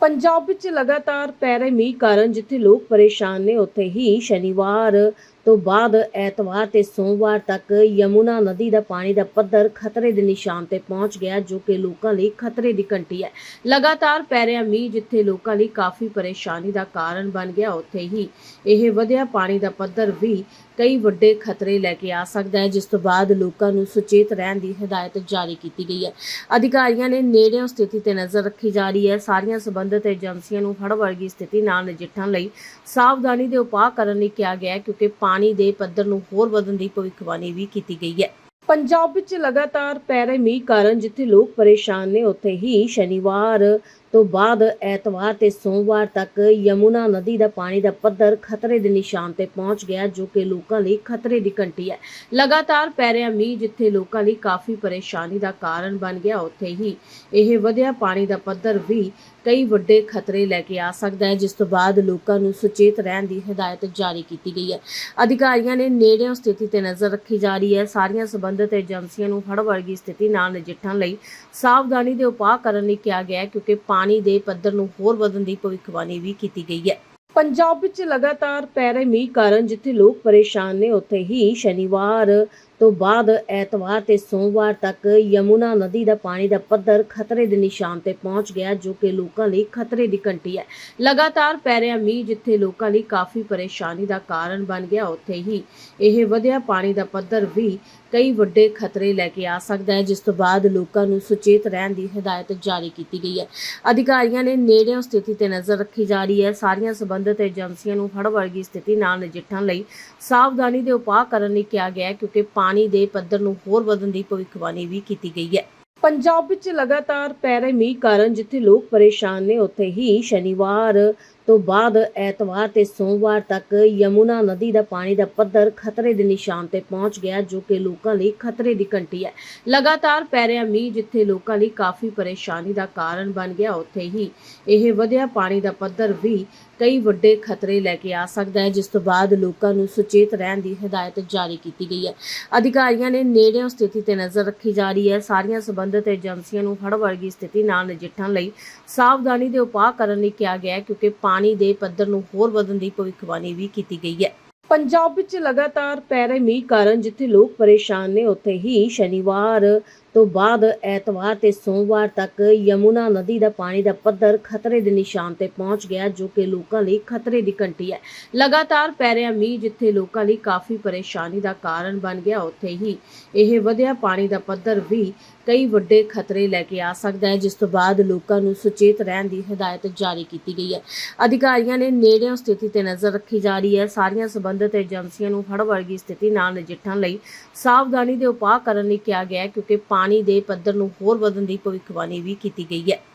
ਪੰਜਾਬ ਵਿੱਚ ਲਗਾਤਾਰ ਪੈ ਰਹੇ ਮੀਂਹ ਕਾਰਨ ਜਿੱਥੇ ਲੋਕ ਪਰੇਸ਼ਾਨ ਨੇ ਉੱਥੇ ਹੀ ਸ਼ਨੀਵਾਰ ਤੋਂ ਬਾਅਦ ਐਤਵਾਰ ਤੇ ਸੋਮਵਾਰ ਤੱਕ ਯਮੁਨਾ ਨਦੀ ਦਾ ਪਾਣੀ ਦਾ ਪੱਧਰ ਖਤਰੇ ਦੇ ਨਿਸ਼ਾਨ ਤੇ ਪਹੁੰਚ ਗਿਆ, ਜੋ ਕਿ ਲੋਕਾਂ ਲਈ ਖਤਰੇ ਦੀ ਘੰਟੀ ਹੈ। ਲਗਾਤਾਰ ਪੈ ਰਿਹਾ ਮੀਂਹ, ਜਿੱਥੇ ਲੋਕਾਂ ਲਈ ਕਾਫੀ ਪਰੇਸ਼ਾਨੀ ਦਾ ਕਾਰਨ ਬਣ ਗਿਆ, ਉੱਥੇ ਹੀ ਇਹ ਵਧਿਆ ਪਾਣੀ ਦਾ ਪੱਧਰ ਵੀ ਕਈ ਵੱਡੇ ਖਤਰੇ ਲੈ ਕੇ ਆ ਸਕਦਾ ਹੈ, ਜਿਸ ਤੋਂ ਬਾਅਦ ਲੋਕਾਂ ਨੂੰ ਸੁਚੇਤ ਰਹਿਣ ਦੀ ਹਦਾਇਤ ਜਾਰੀ ਕੀਤੀ ਗਈ ਹੈ। ਅਧਿਕਾਰੀਆਂ ਨੇ ਨੇੜਿਓਂ ਸਥਿਤੀ ਤੇ ਨਜ਼ਰ ਰੱਖੀ ਜਾ ਰਹੀ ਹੈ। ਸਾਰੀਆਂ ਸੰਬੰਧਿਤ ਏਜੰਸੀਆਂ ਨੂੰ ਹੜ੍ਹ ਵਰਗੀ ਸਥਿਤੀ ਨਾਲ ਨਜਿੱਠਣ ਲਈ ਸਾਵਧਾਨੀ ਦੇ ਉਪਾਅ ਕਰਨ ਲਈ ਕਿਹਾ ਗਿਆ ਹੈ, ਕਿਉਂਕਿ ਪਾਣੀ ਪਾਣੀ ਦੇ ਪੱਧਰ ਨੂੰ ਹੋਰ ਵਧਣ ਦੀ ਭਵਿੱਖਬਾਣੀ ਵੀ ਕੀਤੀ ਗਈ ਹੈ। ਪੰਜਾਬ ਵਿੱਚ ਲਗਾਤਾਰ ਪੈ ਰਹੇ ਮੀਂਹ ਕਾਰਨ ਜਿੱਥੇ ਲੋਕ ਪਰੇਸ਼ਾਨ ਨੇ, ਉੱਥੇ ਹੀ ਸ਼ਨੀਵਾਰ ਤੋਂ ਬਾਅਦ ਐਤਵਾਰ ਤੇ ਸੋਮਵਾਰ ਤੱਕ ਯਮੁਨਾ ਨਦੀ ਦਾ ਪਾਣੀ ਦਾ ਪੱਧਰ ਖਤਰੇ ਦੇ ਨਿਸ਼ਾਨ ਤੇ ਪਹੁੰਚ ਗਿਆ, ਜੋ ਕਿ ਲੋਕਾਂ ਲਈ ਖਤਰੇ ਦੀ ਘੰਟੀ ਹੈ। ਲਗਾਤਾਰ ਪੈ ਰਿਹਾ ਮੀਂਹ, ਜਿੱਥੇ ਲੋਕਾਂ ਲਈ ਕਾਫੀ ਪਰੇਸ਼ਾਨੀ ਦਾ ਕਾਰਨ ਬਣ ਗਿਆ, ਉੱਥੇ ਹੀ ਇਹ ਵਧਿਆ ਪਾਣੀ ਦਾ ਪੱਧਰ ਵੀ ਕਈ ਵੱਡੇ ਖਤਰੇ ਲੈ ਕੇ ਆ ਸਕਦਾ ਹੈ, ਜਿਸ ਤੋਂ ਬਾਅਦ ਲੋਕਾਂ ਨੂੰ ਸੁਚੇਤ ਰਹਿਣ ਦੀ ਹਦਾਇਤ ਜਾਰੀ ਕੀਤੀ ਗਈ ਹੈ। ਅਧਿਕਾਰੀਆਂ ਨੇ ਨੇੜਿਓਂ ਸਥਿਤੀ ਤੇ ਨਜ਼ਰ ਰੱਖੀ ਜਾ ਰਹੀ ਹੈ। ਸਾਰੀਆਂ ਸੰਬੰਧਿਤ ਏਜੰਸੀਆਂ ਨੂੰ ਹੜ ਵਰਗੀ ਸਥਿਤੀ ਨਾਲ ਨਜਿੱਠਣ ਲਈ ਸਾਵਧਾਨੀ ਦੇ ਉਪਾਅ ਕਰਨ ਲਈ ਕਿਹਾ ਗਿਆ ਹੈ, ਕਿਉਂਕਿ ਪਾਣੀ ਦੇ ਪੱਧਰ ਨੂੰ ਹੋਰ ਵਧਣ ਦੀ ਭਵਿੱਖਬਾਣੀ ਵੀ ਕੀਤੀ ਗਈ ਹੈ। ਪੰਜਾਬ ਵਿੱਚ ਲਗਾਤਾਰ ਪੈ ਰਹੇ ਮੀਂਹ ਕਾਰਨ ਜਿੱਥੇ ਲੋਕ ਪਰੇਸ਼ਾਨ ਨੇ, ਉੱਥੇ ਹੀ ਸ਼ਨੀਵਾਰ ਤੋਂ ਬਾਅਦ ਐਤਵਾਰ ਤੇ ਸੋਮਵਾਰ ਤੱਕ ਯਮੁਨਾ ਨਦੀ ਦਾ ਪਾਣੀ ਦਾ ਪੱਧਰ ਖਤਰੇ ਦੇ ਨਿਸ਼ਾਨ ਤੇ ਪਹੁੰਚ ਗਿਆ, ਜੋ ਕਿ ਲੋਕਾਂ ਲਈ ਖਤਰੇ ਦੀ ਘੰਟੀ ਹੈ। ਲਗਾਤਾਰ ਪੈ ਰਿਹਾ ਮੀਂਹ, ਜਿੱਥੇ ਲੋਕਾਂ ਲਈ ਕਾਫੀ ਪਰੇਸ਼ਾਨੀ ਦਾ ਕਾਰਨ ਬਣ ਗਿਆ, ਉੱਥੇ ਹੀ ਇਹ ਵਧਿਆ ਪਾਣੀ ਦਾ ਪੱਧਰ ਵੀ ਕਈ ਵੱਡੇ ਖਤਰੇ ਲੈ ਕੇ ਆ ਸਕਦਾ ਹੈ, ਜਿਸ ਤੋਂ ਬਾਅਦ ਲੋਕਾਂ ਨੂੰ ਸੁਚੇਤ ਰਹਿਣ ਦੀ ਹਦਾਇਤ ਜਾਰੀ ਕੀਤੀ ਗਈ ਹੈ। ਅਧਿਕਾਰੀਆਂ ਨੇ ਨੇੜਿਓਂ ਸਥਿਤੀ ਤੇ ਨਜ਼ਰ ਰੱਖੀ ਜਾ ਰਹੀ ਹੈ। ਸਾਰੀਆਂ ਸੰਬੰਧਿਤ ਏਜੰਸੀਆਂ ਨੂੰ ਹੜ ਵਰਗੀ ਸਥਿਤੀ ਨਾਲ ਨਜਿੱਠਣ ਲਈ ਸਾਵਧਾਨੀ ਦੇ ਉਪਾਅ ਕਰਨ ਲਈ ਕਿਹਾ ਗਿਆ ਹੈ, ਕਿਉਂਕਿ ਪਾਣੀ ਦੇ ਪੱਧਰ ਨੂੰ ਹੋਰ ਵਧਣ ਦੀ ਭਵਿੱਖਬਾਣੀ ਵੀ ਕੀਤੀ ਗਈ ਹੈ। ਪੰਜਾਬ ਵਿੱਚ ਲਗਾਤਾਰ ਪੈ ਰਹੇ ਮੀਂਹ ਕਾਰਨ ਜਿੱਥੇ ਲੋਕ ਪਰੇਸ਼ਾਨ ਨੇ, ਉੱਥੇ ਹੀ ਸ਼ਨੀਵਾਰ ਤੋਂ ਬਾਅਦ ਐਤਵਾਰ ਤੇ ਸੋਮਵਾਰ ਤੱਕ ਯਮੁਨਾ ਨਦੀ ਦਾ ਪਾਣੀ ਦਾ ਪੱਧਰ ਖਤਰੇ ਦੇ ਨਿਸ਼ਾਨ ਤੇ ਪਹੁੰਚ ਗਿਆ, ਜੋ ਕਿ ਲੋਕਾਂ ਲਈ ਖਤਰੇ ਦੀ ਘੰਟੀ ਹੈ। ਲਗਾਤਾਰ ਪੈ ਰਿਹਾ ਮੀਂਹ ਜਿੱਥੇ ਲੋਕਾਂ ਲਈ ਕਾਫੀ ਪਰੇਸ਼ਾਨੀ ਦਾ ਕਾਰਨ ਬਣ ਗਿਆ, ਉੱਥੇ ਹੀ ਇਹ ਵਧਿਆ ਪਾਣੀ ਦਾ ਪੱਧਰ ਵੀ ਕਈ ਵੱਡੇ ਖਤਰੇ ਲੈ ਕੇ ਆ ਸਕਦਾ ਹੈ, ਜਿਸ ਤੋਂ ਬਾਅਦ ਲੋਕਾਂ ਨੂੰ ਸੁਚੇਤ ਰਹਿਣ ਦੀ ਹਦਾਇਤ ਜਾਰੀ ਕੀਤੀ ਗਈ ਹੈ। ਅਧਿਕਾਰੀਆਂ ਨੇ ਨੇੜਿਓਂ ਸਥਿਤੀ ਤੇ ਨਜ਼ਰ ਰੱਖੀ ਜਾ ਰਹੀ ਹੈ। ਸਾਰੀਆਂ ਸੰਬੰਧਿਤ ਏਜੰਸੀਆਂ ਨੂੰ ਹੜ੍ਹ ਵਰਗੀ ਸਥਿਤੀ ਨਾਲ ਨਜਿੱਠਣ ਲਈ ਸਾਵਧਾਨੀ ਦੇ ਉਪਾਅ ਕਰਨ ਲਈ ਕਿਹਾ ਗਿਆ ਹੈ, ਕਿਉਂਕਿ ਪਾਣੀ ਦੇ ਪੱਧਰ ਨੂੰ ਹੋਰ ਵਧਣ ਦੀ ਭਵਿੱਖਬਾਣੀ ਵੀ ਕੀਤੀ ਗਈ ਹੈ। ਪੰਜਾਬ ਵਿੱਚ ਲਗਾਤਾਰ ਪੈ ਰਹੇ ਮੀਂਹ ਕਾਰਨ ਜਿੱਥੇ ਲੋਕ ਪਰੇਸ਼ਾਨ ਨੇ, ਉੱਥੇ ਹੀ ਸ਼ਨੀਵਾਰ ਤੋਂ ਬਾਅਦ ਐਤਵਾਰ ਤੇ ਸੋਮਵਾਰ ਤੱਕ ਯਮੁਨਾ ਨਦੀ ਦਾ ਪਾਣੀ ਦਾ ਪੱਧਰ ਖਤਰੇ ਦੇ ਨਿਸ਼ਾਨ ਤੇ ਪਹੁੰਚ ਗਿਆ, ਜੋ ਕਿ ਲੋਕਾਂ ਲਈ ਖਤਰੇ ਦੀ ਘੰਟੀ ਹੈ। ਲਗਾਤਾਰ ਪੈ ਰਿਹਾ ਮੀਂਹ, ਜਿੱਥੇ ਲੋਕਾਂ ਲਈ ਕਾਫੀ ਪਰੇਸ਼ਾਨੀ ਦਾ ਕਾਰਨ ਬਣ ਗਿਆ, ਉੱਥੇ ਹੀ ਇਹ ਵਧਿਆ ਪਾਣੀ ਦਾ ਪੱਧਰ ਵੀ ਕਈ ਵੱਡੇ ਖਤਰੇ ਲੈ ਕੇ ਆ ਸਕਦਾ ਹੈ, ਜਿਸ ਤੋਂ ਬਾਅਦ ਲੋਕਾਂ ਨੂੰ ਸੁਚੇਤ ਰਹਿਣ ਦੀ ਹਦਾਇਤ ਜਾਰੀ ਕੀਤੀ ਗਈ ਹੈ। ਅਧਿਕਾਰੀਆਂ ਨੇ ਨੇੜਿਓਂ ਸਥਿਤੀ ਤੇ ਨਜ਼ਰ ਰੱਖੀ ਜਾ ਰਹੀ ਹੈ। ਸਾਰੀਆਂ ਸੰਬੰਧਿਤ ਏਜੰਸੀਆਂ ਨੂੰ ਹੜ੍ਹ ਵਰਗੀ ਸਥਿਤੀ ਨਾਲ ਨਜਿੱਠਣ ਲਈ ਸਾਵਧਾਨੀ ਦੇ ਉਪਾਅ ਕਰਨ ਲਈ ਕਿਹਾ ਗਿਆ ਹੈ, ਕਿਉਂਕਿ ਪਾਣੀ ਦੇ ਪੱਧਰ ਨੂੰ ਹੋਰ ਵਧਣ ਦੀ ਭਵਿੱਖਬਾਣੀ ਵੀ ਕੀਤੀ ਗਈ ਹੈ।